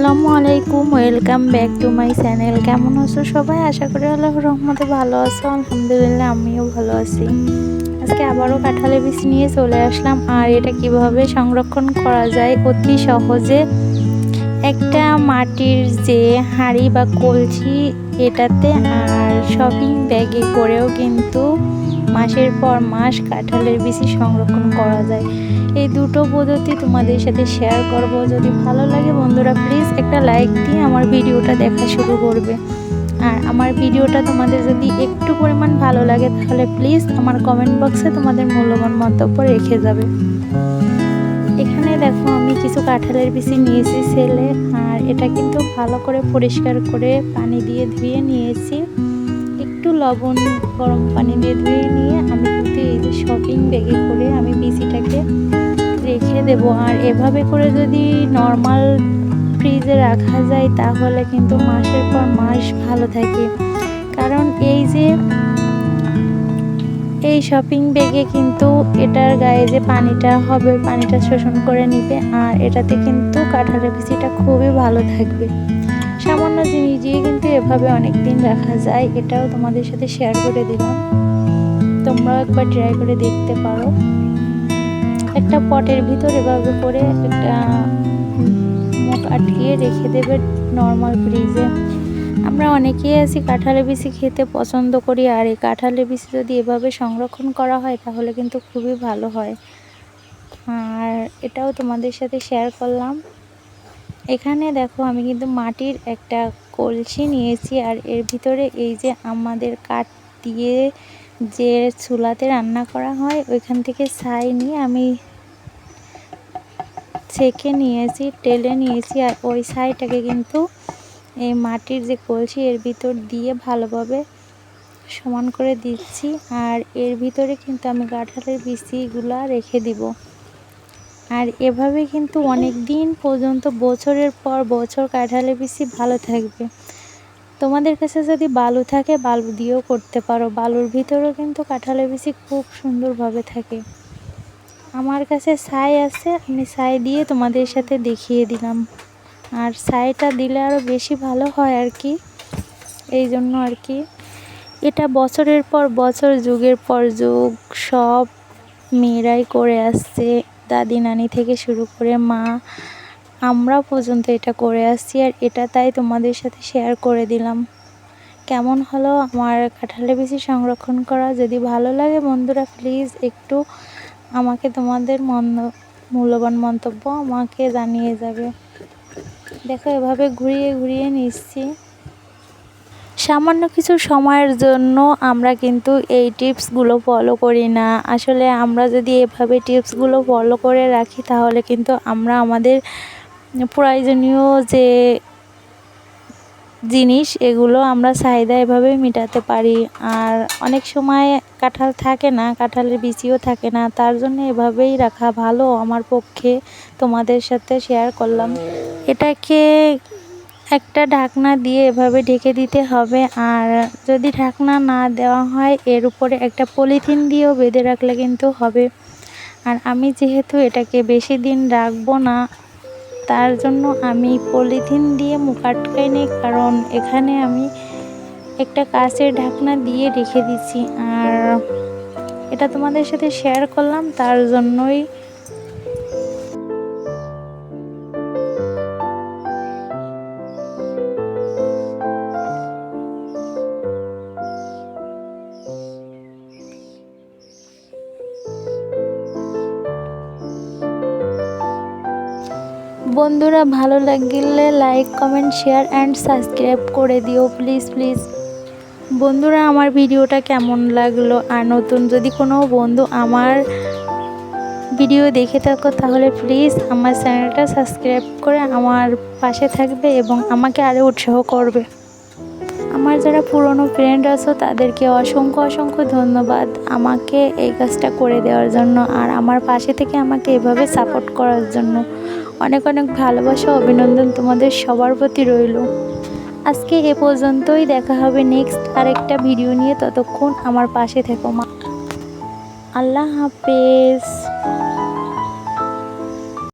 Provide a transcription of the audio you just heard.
আসসালামু আলাইকুম, welcome back to my channel. কেমন আছো সবাই? আশা করি আল্লাহ রহমতে ভালো আছো। আলহামদুলিল্লাহ, আমিও ভালো আছি। আজকে আবারও কাঁঠালের বীজ নিয়ে চলে আসলাম। আর এটা কীভাবে সংরক্ষণ করা যায়? অতি সহজে একটা মাটির যে হাঁড়ি বা কলসি এটাতে আর শপিং ব্যাগে করেও কিন্তু মাসের পর মাস কাঁঠালের বিচি সংরক্ষণ করা যায়। এই দুটো পদ্ধতি তোমাদের সাথে শেয়ার করব। যদি ভালো লাগে বন্ধুরা প্লিজ একটা লাইক দিয়ে আমার ভিডিওটা দেখা শুরু করবে। আর আমার ভিডিওটা তোমাদের যদি একটু পরিমাণ ভালো লাগে, তাহলে প্লিজ আমার কমেন্ট বক্সে তোমাদের মূল্যবান মন্তব্য রেখে যাবে। এখানে দেখো, আমি কিছু কাঁঠালের বিচি নিয়েছি সেলে আর এটা কিন্তু ভালো করে পরিষ্কার করে পানি দিয়ে ধুয়ে নিয়েছি। একটু লবণ গরম পানি দিয়ে ধুয়ে নিয়ে আমি কিন্তু এই যে শপিং ব্যাগে করে আমি বিচিটাকে রেখে দেব। আর এভাবে করে যদি নর্মাল ফ্রিজে রাখা যায় তাহলে কিন্তু মাসের পর মাস ভালো থাকে। কারণ এই যে এই শপিং ব্যাগে কিন্তু এটার গায়ে যে পানিটা হবে, পানিটা শোষণ করে নিবে, আর এটাতে কিন্তু কাঁঠালের বিচিটা খুবই ভালো থাকবে। সামান্য জিনিস দিয়ে কিন্তু এভাবে অনেক দিন রাখা যায়, এটাও তোমাদের সাথে শেয়ার করে দিলাম। তোমরাও একবার ট্রাই করে দেখতে পারো। একটা পটের ভিতর এভাবে করে একটা মুখ আটকিয়ে রেখে দেবে নর্মাল ফ্রিজে আমরা অনেকেই আছি কাঁঠালের বিচি খেতে পছন্দ করি, আর এই কাঁঠালের বিচি যদি এভাবে সংরক্ষণ করা হয়, তাহলে কিন্তু খুবই ভালো হয়। আর এটাও তোমাদের সাথে শেয়ার করলাম। এখানে দেখো আমি কিন্তু মাটির একটা কলসি নিয়েছি আর এর ভিতরে এই যে আমাদের কাঠ দিয়ে যে চুলাতে রান্না করা হয়, ওইখান থেকে ছাই নিয়ে আমি ছেঁকে নিয়েছি, টেলে নিয়েছি আর ওই ছাইটাকে কিন্তু এই মাটির যে কলসি এর ভিতর দিয়ে ভালোভাবে সমান করে দিচ্ছি আর এর ভিতরে কিন্তু আমি কাঁঠালের বিচিগুলা রেখে দিব। আর এভাবে কিন্তু অনেক দিন পর্যন্ত বছরের পর বছর কাঁঠালের বিচি ভালো থাকবে। তোমাদের কাছে যদি বালু থাকে, বালু দিয়েও করতে পারো। বালুর ভিতরেও কিন্তু কাঁঠালের বিচি খুব সুন্দরভাবে থাকে। আমার কাছে ছাই আছে, আমি ছাই দিয়ে তোমাদের সাথে দেখিয়ে দিলাম। আর ছাইটা দিলে আরও বেশি ভালো হয় আর কি। এই জন্য আর কি। এটা বছরের পর বছর, যুগের পর যুগ, সব মেয়েরাই করে আসছে। দাদি নানি থেকে শুরু করে মা, আমরা পর্যন্ত এটা করে আসছি আর এটা তাই তোমাদের সাথে শেয়ার করে দিলাম। কেমন হলো আমার কাঁঠালের বেশি সংরক্ষণ করা? যদি ভালো লাগে বন্ধুরা প্লিজ একটু আমাকে তোমাদের মন, মূল্যবান মন্তব্য আমাকে জানিয়ে যাবে। দেখো এভাবে ঘুরিয়ে ঘুরিয়ে নিচ্ছি। সামান্য কিছু সময়ের জন্য আমরা কিন্তু এই টিপসগুলো ফলো করি না। আসলে আমরা যদি এভাবে টিপসগুলো ফলো করে রাখি, তাহলে কিন্তু আমরা আমাদের প্রয়োজনীয় যে জিনিস, এগুলো আমরা চাহিদা এভাবে মেটাতে পারি। আর অনেক সময় কাঁঠাল থাকে না, কাঁঠালের বিচিও থাকে না, তার জন্য এভাবেই রাখা ভালো। আমার পক্ষে তোমাদের সাথে শেয়ার করলাম। এটাকে একটা ঢাকনা দিয়ে এভাবে ঢেকে দিতে হবে। আর যদি ঢাকনা না দেওয়া হয়, এর উপরে একটা পলিথিন দিয়েও বেঁধে রাখলে কিন্তু হবে। আর আমি যেহেতু এটাকে বেশি দিন রাখব না, তার জন্য আমি পলিথিন দিয়ে মুখ আটকাই নিই, কারণ এখানে আমি একটা কাঁচের ঢাকনা দিয়ে রেখে দিচ্ছি। আর এটা তোমাদের সাথে শেয়ার করলাম, তার জন্যই বন্ধুরা, ভালো লাগলে like comment share and subscribe করে দিও প্লিজ প্লিজ বন্ধুরা, আমার ভিডিওটা কেমন লাগল? আর নতুন যদি কোনো বন্ধু আমার ভিডিও দেখে থাকো, তাহলে প্লিজ আমার চ্যানেলটা সাবস্ক্রাইব করে আমার পাশে থাকবে এবং আমাকে আরও উৎসাহ করবে। আমার যারা পুরনো ফ্রেন্ড আছো, তাদেরকে অসংখ্য অসংখ্য ধন্যবাদ আমাকে এই কাজটা করে দেওয়ার জন্য আর আমার পাশে থেকে আমাকে এভাবে সাপোর্ট করার জন্য। অনেক অনেক ভালোবাসা, অভিনন্দন তোমাদের সবার প্রতি রইল। আজকে এ পর্যন্তই, দেখা হবে নেক্সট আরেকটা ভিডিও নিয়ে। ততক্ষণ আমার পাশে থেকো মা। আল্লাহ হাফেজ।